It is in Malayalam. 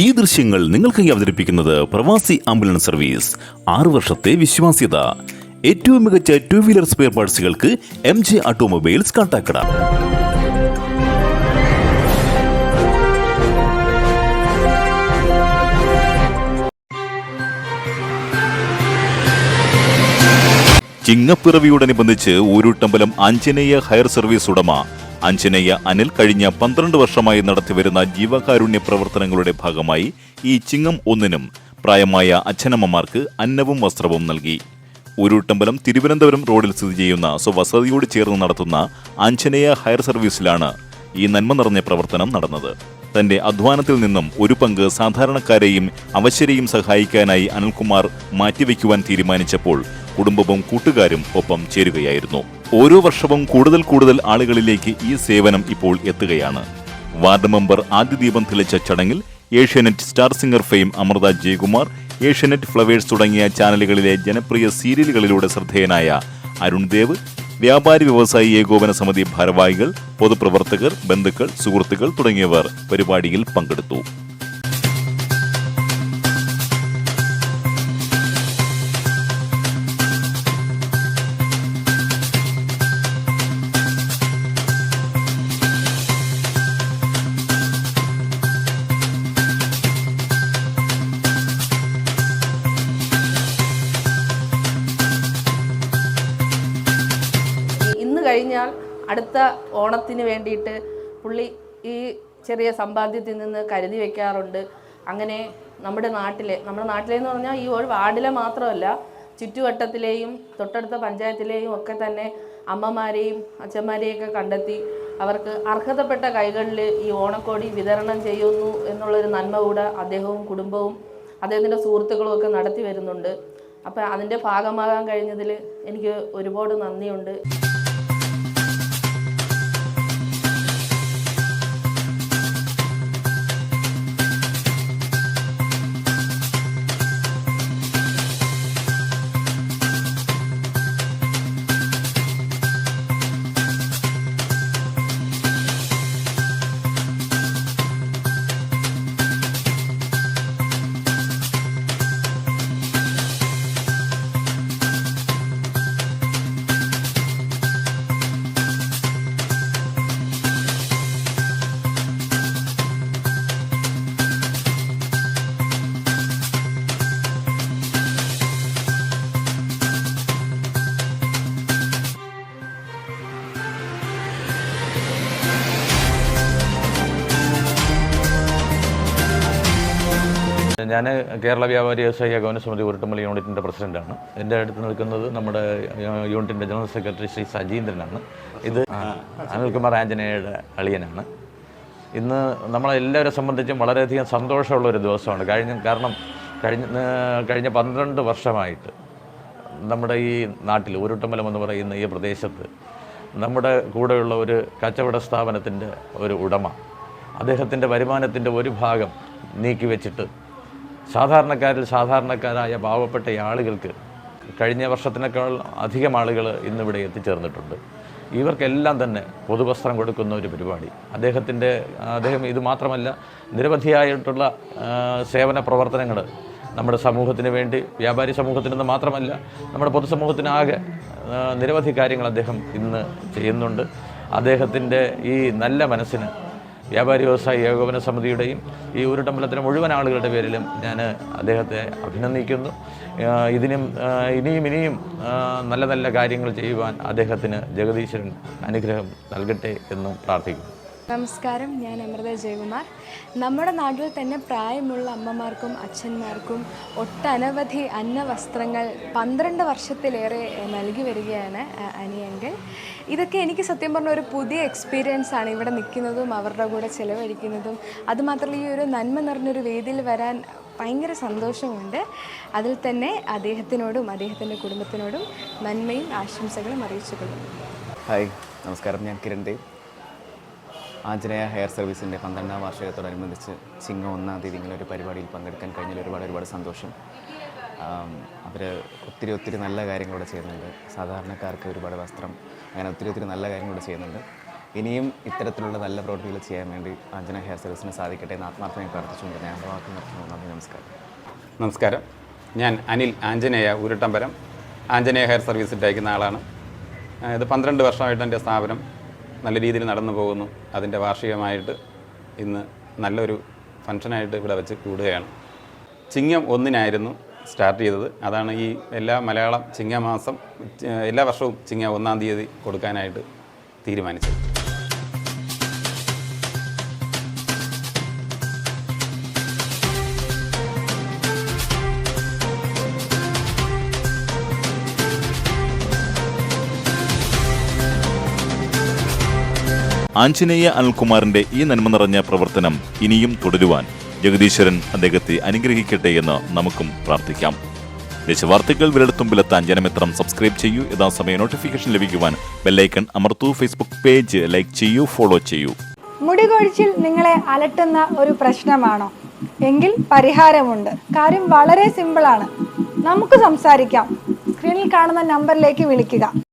ഈ ദൃശ്യങ്ങൾ നിങ്ങൾക്കായി അവതരിപ്പിക്കുന്നത് പ്രവാസി ആംബുലൻസ് സർവീസ്. ആറു വർഷത്തെ വിശ്വാസ്യത. ഏറ്റവും മികച്ച ടു വീലർ സ്പെയർ പാർട്സുകൾക്ക് എം ജെ ഓട്ടോമൊബൈൽസ് കാട്ടാക്കട. ചിങ്ങപ്പിറവിയോടനുബന്ധിച്ച് ഊരുട്ടമ്പലം ആഞ്ജനേയ ഹയർ സർവീസ് ഉടമ ആഞ്ജനേയ അനിൽ കഴിഞ്ഞ പന്ത്രണ്ട് വർഷമായി നടത്തിവരുന്ന ജീവകാരുണ്യ പ്രവർത്തനങ്ങളുടെ ഭാഗമായി ഈ ചിങ്ങം ഒന്നിനും പ്രായമായ അച്ഛനമ്മമാർക്ക് അന്നവും വസ്ത്രവും നൽകി. ഉരുട്ടമ്പലം തിരുവനന്തപുരം റോഡിൽ സ്ഥിതി ചെയ്യുന്ന സ്വവസതിയോട് ചേർന്ന് നടത്തുന്ന ആഞ്ജനേയ ഹയർ സർവീസിലാണ് ഈ നന്മ നിറഞ്ഞ പ്രവർത്തനം നടന്നത്. തന്റെ അധ്വാനത്തിൽ നിന്നും ഒരു പങ്ക് സാധാരണക്കാരെയും അവശരെയും സഹായിക്കാനായി അനിൽകുമാർ മാറ്റിവെക്കുവാൻ തീരുമാനിച്ചപ്പോൾ കുടുംബവും കൂട്ടുകാരും ഒപ്പം ചേരുകയായിരുന്നു. ഓരോ വർഷവും കൂടുതൽ കൂടുതൽ ആളുകളിലേക്ക് ഈ സേവനം ഇപ്പോൾ എത്തുകയാണ്. വാർഡ് മെമ്പർ ആദ്യ ദീപം തെളിച്ച ചടങ്ങിൽ Asianet star singer fame Amrutha Jayakumar Asianet Flowers തുടങ്ങിയ ചാനലുകളിലെ ജനപ്രിയ സീരിയലുകളിലൂടെ ശ്രദ്ധേയനായ അരുൺ ദേവ് വ്യാപാരി വ്യവസായി ഏകോപന സമിതി ഭാരവാഹികൾ പൊതുപ്രവർത്തകർ ബന്ധുക്കൾ സുഹൃത്തുക്കൾ തുടങ്ങിയവർ പരിപാടിയിൽ പങ്കെടുത്തു. കഴിഞ്ഞാൽ അടുത്ത ഓണത്തിന് വേണ്ടിയിട്ട് പുള്ളി ഈ ചെറിയ സമ്പാദ്യത്തിൽ നിന്ന് കരുതി വെക്കാറുണ്ട്. അങ്ങനെ നമ്മുടെ നാട്ടിലെ നമ്മുടെ നാട്ടിലെന്ന് പറഞ്ഞാൽ ഈ ഒരു വാർഡിലെ മാത്രമല്ല ചുറ്റുവട്ടത്തിലെയും തൊട്ടടുത്ത പഞ്ചായത്തിലെയും ഒക്കെ തന്നെ അമ്മമാരെയും അച്ഛന്മാരെയും ഒക്കെ കണ്ടെത്തി അവർക്ക് അർഹതപ്പെട്ട കൈകളിൽ ഈ ഓണക്കോടി വിതരണം ചെയ്യുന്നു എന്നുള്ളൊരു നന്മ കൂടെ അദ്ദേഹവും കുടുംബവും അദ്ദേഹത്തിന്റെ സുഹൃത്തുക്കളും ഒക്കെ നടത്തി വരുന്നുണ്ട്. അപ്പം അതിന്റെ ഭാഗമാകാൻ കഴിഞ്ഞതിൽ എനിക്ക് ഒരുപാട് നന്ദിയുണ്ട്. ഞാൻ കേരള വ്യാപാരി വ്യവസായ ഏകോപന സമിതി ഉരുട്ടുമല യൂണിറ്റിന്റെ പ്രസിഡന്റാണ് എന്റെ അടുത്ത് നിൽക്കുന്നത് നമ്മുടെ യൂണിറ്റിന്റെ ജനറൽ സെക്രട്ടറി ശ്രീ സജീന്ദ്രനാണ്. ഇത് അനിൽകുമാർ ആഞ്ജനേയയുടെ അളിയനാണ്. ഇന്ന് നമ്മളെല്ലാവരെ സംബന്ധിച്ചും വളരെയധികം സന്തോഷമുള്ള ഒരു ദിവസമാണ്. കഴിഞ്ഞ കാരണം കഴിഞ്ഞ കഴിഞ്ഞ പന്ത്രണ്ട് വർഷമായിട്ട് നമ്മുടെ ഈ നാട്ടിൽ ഊരുട്ടമ്പലം എന്ന് പറയുന്ന ഈ പ്രദേശത്ത് നമ്മുടെ കൂടെയുള്ള ഒരു കച്ചവട സ്ഥാപനത്തിന്റെ ഒരു ഉടമ അദ്ദേഹത്തിന്റെ വരുമാനത്തിന്റെ ഒരു ഭാഗം നീക്കി വെച്ചിട്ട് സാധാരണക്കാരിൽ സാധാരണക്കാരായ പാവപ്പെട്ട ആളുകൾക്ക് കഴിഞ്ഞ വർഷത്തിനേക്കാൾ അധികം ആളുകൾ ഇന്നിവിടെ എത്തിച്ചേർന്നിട്ടുണ്ട്. ഇവർക്കെല്ലാം തന്നെ പൊതുവസ്ത്രം കൊടുക്കുന്ന ഒരു പരിപാടി. അദ്ദേഹത്തിന്റെ അദ്ദേഹം ഇത് മാത്രമല്ല നിരവധിയായിട്ടുള്ള സേവന പ്രവർത്തനങ്ങൾ നമ്മുടെ സമൂഹത്തിന് വേണ്ടി വ്യാപാരി സമൂഹത്തിനെന്ന് മാത്രമല്ല നമ്മുടെ പൊതുസമൂഹത്തിനാകെ നിരവധി കാര്യങ്ങൾ അദ്ദേഹം ഇന്ന് ചെയ്യുന്നുണ്ട്. അദ്ദേഹത്തിന്റെ ഈ നല്ല മനസ്സിന് വ്യാപാരി വ്യവസായി ഏകോപന സമിതിയുടെയും ഈ ഊരുടമ്പലത്തിലെ മുഴുവൻ ആളുകളുടെ പേരിലും ഞാൻ അദ്ദേഹത്തെ അഭിനന്ദിക്കുന്നു. ഇതിനും ഇനിയും ഇനിയും നല്ല നല്ല കാര്യങ്ങൾ ചെയ്യുവാൻ അദ്ദേഹത്തിന് ജഗദീശ്വരൻ അനുഗ്രഹം നൽകട്ടെ എന്നും പ്രാർത്ഥിക്കുന്നു. നമസ്കാരം ഞാൻ അമൃത ജയകുമാർ. നമ്മുടെ നാട്ടിൽ തന്നെ പ്രായമുള്ള അമ്മമാർക്കും അച്ഛന്മാർക്കും ഒട്ടനവധി അന്നവസ്ത്രങ്ങൾ പന്ത്രണ്ട് വർഷത്തിലേറെ നൽകി വരികയാണ് അഹ്, ഇതൊക്കെ എനിക്ക് സത്യം പറഞ്ഞ ഒരു പുതിയ എക്സ്പീരിയൻസ് ആണ് ഇവിടെ നിൽക്കുന്നതും അവരുടെ കൂടെ ചിലവഴിക്കുന്നതും. അതുമാത്രമല്ല ഈ ഒരു നന്മ നിറഞ്ഞൊരു വേദിയിൽ വരാൻ ഭയങ്കര സന്തോഷമുണ്ട്. അതിൽ തന്നെ അദ്ദേഹത്തിനോടും അദ്ദേഹത്തിന്റെ കുടുംബത്തിനോടും നന്മയും ആശംസകളും അറിയിച്ചുകൊള്ളുന്നു. ഹായ് നമസ്കാരം. ഞാൻ കിരൺ ദേവ്. ആഞ്ജനേയ ഹെയർ സർവീസിന്റെ പന്ത്രണ്ടാം വാർഷികത്തോടനുബന്ധിച്ച് ചിങ്ങ ഒന്നാം തീയതി ഇങ്ങനെ ഒരു പരിപാടിയിൽ പങ്കെടുക്കാൻ കഴിഞ്ഞതിൽ ഒരുപാട് ഒരുപാട് സന്തോഷം. അവർ ഒത്തിരി ഒത്തിരി നല്ല കാര്യങ്ങൾ ഇവിടെ ചെയ്യുന്നുണ്ട്. സാധാരണക്കാർക്ക് ഒരുപാട് വസ്ത്രം അങ്ങനെ ഒത്തിരി ഒത്തിരി നല്ല കാര്യങ്ങൾ ഇവിടെ ചെയ്യുന്നുണ്ട്. ഇനിയും ഇത്തരത്തിലുള്ള നല്ല പ്രവൃത്തികൾ ചെയ്യാൻ വേണ്ടി ആഞ്ജന ഹെയർ സർവീസിന് സാധിക്കട്ടെ എന്ന് ആത്മാർത്ഥമായി പ്രാർത്ഥിച്ചുകൊണ്ട് ഞാൻ വാക്ക് നിർത്തുന്നു. നന്ദി നമസ്കാരം. നമസ്കാരം. ഞാൻ അനിൽ ആഞ്ജനേയ ഊരട്ടമ്പലം ആഞ്ജനേയ ഹെയർ സർവീസ് അയക്കുന്ന ആളാണ്. ഇത് പന്ത്രണ്ട് വർഷമായിട്ട് എന്റെ സ്ഥാപനം നല്ല രീതിയിൽ നടന്നു പോകുന്നു. അതിന്റെ വാർഷികമായിട്ട് ഇന്ന് നല്ലൊരു ഫംഗ്ഷനായിട്ട് ഇവിടെ വെച്ച് കൂടുകയാണ്. ചിങ്ങം ഒന്നിനായിരുന്നു സ്റ്റാർട്ട് ചെയ്തത്. അതാണ് ഈ എല്ലാ മലയാളം ചിങ്ങമാസം എല്ലാ വർഷവും ചിങ്ങ ഒന്നാം തീയതി കൊടുക്കാനായിട്ട് തീരുമാനിച്ചത്. ആഞ്ജനേയ അനിൽകുമാറിന്റെ ഈ നന്മ നിറഞ്ഞ പ്രവർത്തനം ഇനിയും തുടരുവാൻ ജഗദീശ്വരൻ അദ്ദേഹത്തെ അനുഗ്രഹിക്കട്ടെ എന്ന് നമുക്കും പ്രാർത്ഥിക്കാം. ദേശവാർത്തകൾ വിരടത്തുമ്പിലെത്താൻ ജനമിത്രം സബ്സ്ക്രൈബ് ചെയ്യൂ. യഥാസമയം നോട്ടിഫിക്കേഷൻ ലഭിക്കുവാൻ ബെല്ലൈക്കൺ അമർത്തു. ഫേസ്ബുക്ക് പേജ് ലൈക്ക് ചെയ്യൂ ഫോളോ ചെയ്യൂ. മുടി കൊഴിച്ചിൽ നിങ്ങളെ അലട്ടുന്ന ഒരു പ്രശ്നമാണോ? എങ്കിൽ പരിഹാരമുണ്ട്. കാര്യം വളരെ സിമ്പിളാണ്. നമുക്ക് സംസാരിക്കാം. സ്ക്രീനിൽ കാണുന്ന നമ്പറിലേക്ക് വിളിക്കുക.